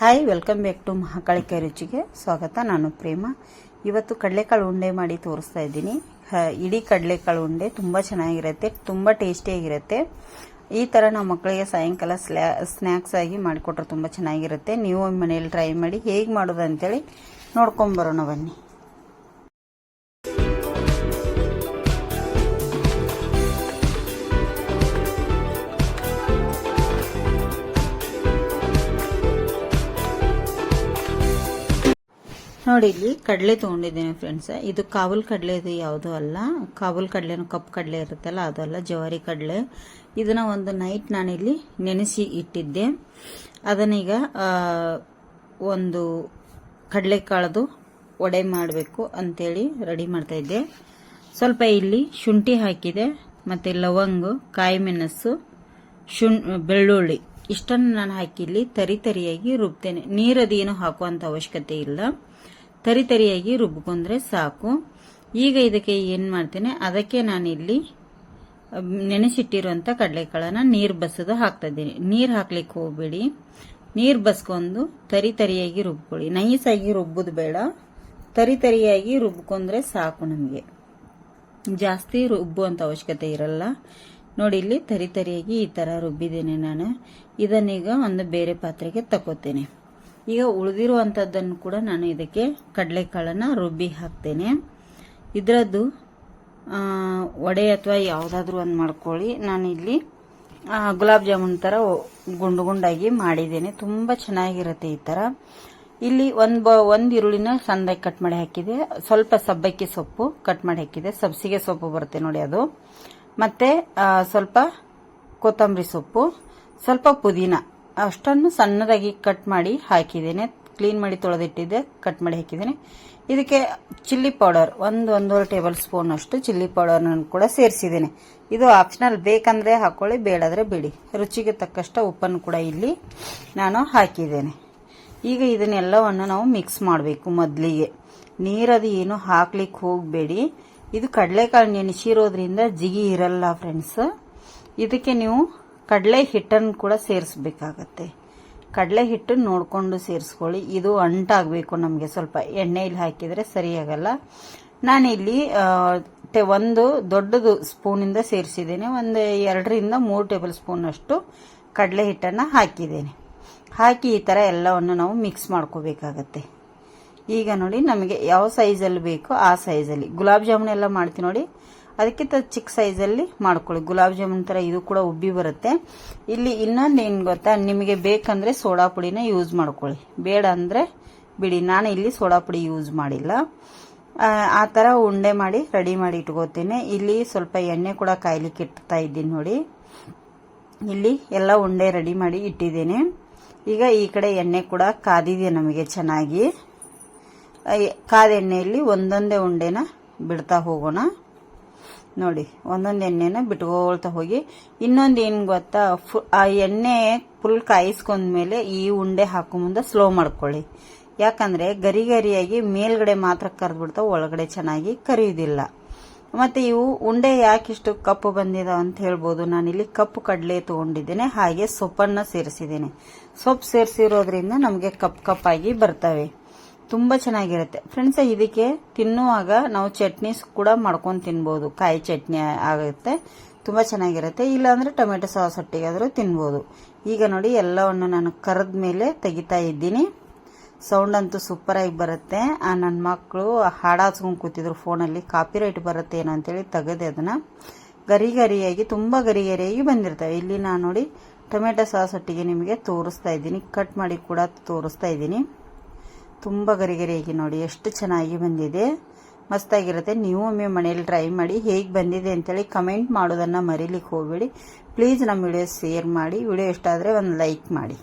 Hi welcome back to ಮಹಾಕಾಳಿಕೆ ರುಚಿಗೆ ಸ್ವಾಗತ ನಾನು ಪ್ರೇಮ ಇವತ್ತು ಕಡಲೆಕಾಳು ಉಂಡೆ ಮಾಡಿ ತೋರಿಸ್ತಾ ಇದ್ದೀನಿ ಇಡೀ ಕಡಲೆಕಾಳು ಉಂಡೆ ತುಂಬ ಚೆನ್ನಾಗಿರುತ್ತೆ ತುಂಬ ಟೇಸ್ಟಿಯಾಗಿರುತ್ತೆ ಈ ಥರ ನಾವು ಮಕ್ಕಳಿಗೆ ಸಾಯಂಕಾಲ ಸ್ಲ್ಯಾ ಸ್ನ್ಯಾಕ್ಸ್ ಆಗಿ ಮಾಡಿಕೊಟ್ರೆ ತುಂಬ ಚೆನ್ನಾಗಿರುತ್ತೆ ನೀವು ಮನೇಲಿ ಟ್ರೈ ಮಾಡಿ ಹೇಗೆ ಮಾಡೋದು ಅಂತೇಳಿ ನೋಡ್ಕೊಂಬರೋಣ ಬನ್ನಿ ನೋಡಿ, ಇಲ್ಲಿ ಕಡಲೆ ತೊಗೊಂಡಿದ್ದೀನಿ ಫ್ರೆಂಡ್ಸ್ ಇದು ಕಾಬೂಲ್ ಕಡಲೆ ಇದು ಯಾವುದೂ ಅಲ್ಲ. ಕಾಬೂಲ್ ಕಡಲೆನೂ ಕಪ್ಪು ಕಡಲೆ ಇರುತ್ತಲ್ಲ ಅದಲ್ಲ ಜವಾರಿ ಕಡಲೆ. ಇದನ್ನ ಒಂದು ನೈಟ್ ನಾನಿಲ್ಲಿ ನೆನೆಸಿ ಇಟ್ಟಿದ್ದೆ. ಅದನ್ನೀಗ ಒಂದು ಒಂದು ಕಡಲೆಕಾಳದು ಒಡೆ ಮಾಡಬೇಕು ಅಂತೇಳಿ ರೆಡಿ ಮಾಡ್ತಾ ಇದ್ದೆ. ಸ್ವಲ್ಪ ಇಲ್ಲಿ ಶುಂಠಿ ಹಾಕಿದೆ, ಮತ್ತು ಲವಂಗ ಕಾಯಿ ಮೆಣಸು ಶುಂ ಬೆಳ್ಳುಳ್ಳಿ. ಇಷ್ಟನ್ನು ನಾನು ಹಾಕಿ ಇಲ್ಲಿ ತರಿ ತರಿಯಾಗಿ ರುಬ್ತೇನೆ. ನೀರದೇನು ಹಾಕುವಂಥ ಅವಶ್ಯಕತೆ ಇಲ್ಲ. ತರಿ ರುಬ್ಬಿಕೊಂಡ್ರೆ ಸಾಕು. ಈಗ ಇದಕ್ಕೆ ಏನು ಮಾಡ್ತೇನೆ, ಅದಕ್ಕೆ ನಾನಿಲ್ಲಿ ನೆನೆಸಿಟ್ಟಿರುವಂಥ ಕಡಲೆಕಾಳನ್ನ ನೀರು ಬಸದು ಹಾಕ್ತಾ ಇದ್ದೀನಿ ನೀರು ಹಾಕ್ಲಿಕ್ಕೆ ಹೋಗ್ಬೇಡಿ. ನೀರು ಬಸ್ಕೊಂಡು ತರಿ ತರಿಯಾಗಿ ರುಬ್ಕೊಳ್ಳಿ. ನೈಸಾಗಿ ರುಬ್ಬೋದು ಬೇಡ. ತರಿ ತರಿಯಾಗಿ ರುಬ್ಕೊಂಡ್ರೆ ಸಾಕು ನಮಗೆ. ಜಾಸ್ತಿ ರುಬ್ಬುವಂಥ ಅವಶ್ಯಕತೆ ಇರಲ್ಲ. ನೋಡಿ, ಇಲ್ಲಿ ತರಿ ತರಿಯಾಗಿ ಈ ಥರ ರುಬ್ಬಿದ್ದೇನೆ ನಾನು. ಇದನ್ನೀಗ ಒಂದು ಬೇರೆ ಪಾತ್ರೆಗೆ ತಗೋತೇನೆ ಈಗ ಉಳಿದಿರುವಂಥದ್ದನ್ನು ಕೂಡ ನಾನು ಇದಕ್ಕೆ ಕಡಲೆಕಾಳನ್ನು ರುಬ್ಬಿ ಹಾಕ್ತೇನೆ. ಇದರದ್ದು ವಡೆ ಅಥವಾ ಯಾವುದಾದ್ರೂ ಒಂದು ಮಾಡ್ಕೊಳ್ಳಿ. ನಾನು ಇಲ್ಲಿ ಗುಲಾಬ್ ಜಾಮೂನ್ ಥರ ಗುಂಡು ಗುಂಡಾಗಿ ಮಾಡಿದ್ದೇನೆ. ತುಂಬ ಚೆನ್ನಾಗಿರುತ್ತೆ ಈ ಥರ ಇಲ್ಲಿ ಒಂದು ಬ, ಒಂದು ಈರುಳ್ಳಿನ ಸಣ್ಣದಾಗಿ ಕಟ್ ಮಾಡಿ ಹಾಕಿದೆ. ಸ್ವಲ್ಪ ಸಬ್ಬಕ್ಕಿ ಸೊಪ್ಪು ಕಟ್ ಮಾಡಿ ಹಾಕಿದೆ. ಸಬ್ಸಿಗೆ ಸೊಪ್ಪು ಬರುತ್ತೆ ನೋಡಿ ಅದು. ಮತ್ತು ಸ್ವಲ್ಪ ಕೊತ್ತಂಬರಿ ಸೊಪ್ಪು. ಸ್ವಲ್ಪ ಪುದೀನ. ಅಷ್ಟನ್ನು ಸಣ್ಣದಾಗಿ ಕಟ್ ಮಾಡಿ ಹಾಕಿದ್ದೇನೆ. ಕ್ಲೀನ್ ಮಾಡಿ ತೊಳೆದಿಟ್ಟಿದ್ದೆ ಕಟ್ ಮಾಡಿ ಹಾಕಿದ್ದೇನೆ. ಇದಕ್ಕೆ ಚಿಲ್ಲಿ ಪೌಡರ್ ಒಂದು ಒಂದೂವರೆ ಟೇಬಲ್ ಸ್ಪೂನ್ ಅಷ್ಟು ಚಿಲ್ಲಿ ಪೌಡರ್ನ ಕೂಡ ಸೇರಿಸಿದ್ದೇನೆ. ಇದು ಆಪ್ಷನಲ್ ಬೇಕಂದ್ರೆ ಹಾಕೊಳ್ಳಿ, ಬೇಡಾದ್ರೆ ಬಿಡಿ. ರುಚಿಗೆ ತಕ್ಕಷ್ಟು ಉಪ್ಪನ್ನು ಕೂಡ ಇಲ್ಲಿ ನಾನು ಹಾಕಿದ್ದೇನೆ. ಈಗ ಇದನ್ನೆಲ್ಲವನ್ನು ನಾವು ಮಿಕ್ಸ್ ಮಾಡಬೇಕು ಮೊದಲಿಗೆ. ನೀರದು ಏನು ಹಾಕ್ಲಿಕ್ಕೆ ಹೋಗಬೇಡಿ. ಇದು ಕಡಲೆಕಾಳು ನೆನೆಸಿರೋದ್ರಿಂದ ಜಿಗಿ ಇರಲ್ಲ ಫ್ರೆಂಡ್ಸ್ ಇದಕ್ಕೆ ನೀವು ಕಡಲೆ ಹಿಟ್ಟನ್ನು ಕೂಡ ಸೇರಿಸ್ಬೇಕಾಗತ್ತೆ. ಕಡಲೆ ಹಿಟ್ಟು ನೋಡಿಕೊಂಡು ಸೇರಿಸ್ಕೊಳ್ಳಿ. ಇದು ಅಂಟಾಗಬೇಕು ನಮಗೆ. ಸ್ವಲ್ಪ ಎಣ್ಣೆಯಲ್ಲಿ ಹಾಕಿದರೆ ಸರಿಯಾಗಲ್ಲ. ನಾನಿಲ್ಲಿ ಟೆ, ಒಂದು ದೊಡ್ಡದು ಸ್ಪೂನಿಂದ ಸೇರಿಸಿದ್ದೇನೆ. ಒಂದು ಎರಡರಿಂದ ಮೂರು ಟೇಬಲ್ ಸ್ಪೂನಷ್ಟು ಕಡಲೆ ಹಿಟ್ಟನ್ನು ಹಾಕಿದ್ದೇನೆ. ಹಾಕಿ ಈ ಥರ ಎಲ್ಲವನ್ನು ನಾವು ಮಿಕ್ಸ್ ಮಾಡ್ಕೋಬೇಕಾಗತ್ತೆ. ಈಗ ನೋಡಿ ನಮಗೆ ಯಾವ ಸೈಜಲ್ಲಿ ಬೇಕೋ ಆ ಸೈಜಲ್ಲಿ. ಗುಲಾಬ್ ಜಾಮೂನ್ ಎಲ್ಲ ಮಾಡ್ತೀವಿ ನೋಡಿ. ಅದಕ್ಕಿಂತ ಚಿಕ್ಕ ಸೈಜಲ್ಲಿ ಮಾಡ್ಕೊಳ್ಳಿ. ಗುಲಾಬ್ ಜಾಮೂನ್ ಥರ ಇದು ಕೂಡ ಉಬ್ಬಿ ಬರುತ್ತೆ. ಇಲ್ಲಿ ಇನ್ನೊಂದು ಏನು ಗೊತ್ತಾ? ನಿಮಗೆ ಬೇಕಂದರೆ ಸೋಡಾ ಪುಡಿನ ಯೂಸ್ ಮಾಡ್ಕೊಳ್ಳಿ. ಬೇಡ ಅಂದರೆ ಬಿಡಿ. ನಾನು ಇಲ್ಲಿ ಸೋಡಾ ಪುಡಿ ಯೂಸ್ ಮಾಡಿಲ್ಲ. ಆ, ಥರ ಉಂಡೆ ಮಾಡಿ ರೆಡಿ ಮಾಡಿ ಇಟ್ಕೋತೀನಿ. ಇಲ್ಲಿ ಸ್ವಲ್ಪ ಎಣ್ಣೆ ಕೂಡ ಕಾಯ್ಲಿಕ್ಕೆ ಇಟ್ತಾ ಇದ್ದೀನಿ ನೋಡಿ. ಇಲ್ಲಿ ಎಲ್ಲ ಉಂಡೆ ರೆಡಿ ಮಾಡಿ ಇಟ್ಟಿದ್ದೀನಿ. ಈಗ ಈ ಕಡೆ ಎಣ್ಣೆ ಕೂಡ ಕಾದಿದೆ ನಮಗೆ ಚೆನ್ನಾಗಿ? ಕಾದ ಎಣ್ಣೆಯಲ್ಲಿ ಒಂದೊಂದೇ ಉಂಡೆನ ಬಿಡ್ತಾ ಹೋಗೋಣ. ನೋಡಿ, ಒಂದೊಂದು ಎಣ್ಣೆನ ಬಿಟ್ಕೊಳ್ತಾ ಹೋಗಿ, ಇನ್ನೊಂದು ಏನು ಗೊತ್ತಾ, ಫು, ಆ ಎಣ್ಣೆ ಫುಲ್ ಕಾಯಿಸ್ಕೊಂಡ್ಮೇಲೆ ಈ ಉಂಡೆ ಹಾಕೋ ಮುಂದೆ ಸ್ಲೋ ಮಾಡ್ಕೊಳ್ಳಿ. ಯಾಕಂದ್ರೆ ಗರಿ ಗರಿಯಾಗಿ ಮೇಲ್ಗಡೆ ಮಾತ್ರ ಕರೆದ್ಬಿಡ್ತಾವೆ ಒಳಗಡೆ ಚೆನ್ನಾಗಿ ಕರಿಯುವುದಿಲ್ಲ ಮತ್ತೆ ಇವು ಉಂಡೆ ಯಾಕಿಷ್ಟು ಕಪ್ಪು ಬಂದಿದಾವ ಅಂತ ಹೇಳ್ಬೋದು. ನಾನಿಲ್ಲಿ ಕಪ್ಪು ಕಡಲೆ ತಗೊಂಡಿದ್ದೇನೆ, ಹಾಗೆ ಸೊಪ್ಪನ್ನು ಸೇರಿಸಿದ್ದೇನೆ. ಸೊಪ್ಪು ಸೇರಿಸಿರೋದ್ರಿಂದ ನಮಗೆ ಕಪ್ ಕಪ್ಪಾಗಿ ಬರ್ತವೆ. ತುಂಬ ಚೆನ್ನಾಗಿರುತ್ತೆ. ಫ್ರೆಂಡ್ಸ್ ಇದಕ್ಕೆ ತಿನ್ನುವಾಗ ನಾವು ಚಟ್ನೀಸ್ ಕೂಡ ಮಾಡ್ಕೊಂಡು ತಿನ್ಬೋದು. ಕಾಯಿ ಚಟ್ನಿ ಆಗುತ್ತೆ. ತುಂಬ ಚೆನ್ನಾಗಿರುತ್ತೆ. ಇಲ್ಲಾಂದರೆ ಟೊಮೆಟೊ ಸಾಸ್ ಒಟ್ಟಿಗಾದರೂ ತಿನ್ಬೋದು. ಈಗ ನೋಡಿ, ಎಲ್ಲವನ್ನು ನಾನು ಕರೆದ ಮೇಲೆ ತೆಗಿತಾ ಇದ್ದೀನಿ. ಸೌಂಡ್ ಅಂತೂ ಸೂಪರಾಗಿ ಬರುತ್ತೆ. ಆ ನನ್ನ ಮಕ್ಕಳು ಹಾಡಾಸ್ಕೊಂಡು ಕೂತಿದ್ರು ಫೋನಲ್ಲಿ. ಕಾಪಿರೈಟ್ ಬರುತ್ತೆ ಏನೋ ಅಂತೇಳಿ ತೆಗೆದೆ ಅದನ್ನ. ಗರಿ ಗರಿಯಾಗಿ, ತುಂಬ ಗರಿ ಗರಿಯಾಗಿ ಬಂದಿರ್ತವೆ. ಇಲ್ಲಿ ನಾನು ನೋಡಿ, ಟೊಮೆಟೊ ಸಾಸ್ ಒಟ್ಟಿಗೆ ನಿಮಗೆ ತೋರಿಸ್ತಾ ಇದ್ದೀನಿ. ಕಟ್ ಮಾಡಿ ಕೂಡ ತೋರಿಸ್ತಾ ಇದ್ದೀನಿ. ತುಂಬ ಗರಿಗರಿಯಾಗಿ ನೋಡಿ, ಎಷ್ಟು ಚೆನ್ನಾಗಿ ಬಂದಿದೆ. ಮಸ್ತಾಗಿರುತ್ತೆ. ನೀವು ಒಮ್ಮೆ ಮನೇಲಿ ಟ್ರೈ ಮಾಡಿ ಹೇಗೆ ಬಂದಿದೆ ಅಂತೇಳಿ ಕಮೆಂಟ್ ಮಾಡೋದನ್ನು ಮರೀಲಿಕ್ಕೆ ಹೋಗಬೇಡಿ. ಪ್ಲೀಸ್ ನಮ್ಮ ವಿಡಿಯೋ ಶೇರ್ ಮಾಡಿ. ವಿಡಿಯೋ ಇಷ್ಟ ಆದರೆ ಒಂದು ಲೈಕ್ ಮಾಡಿ.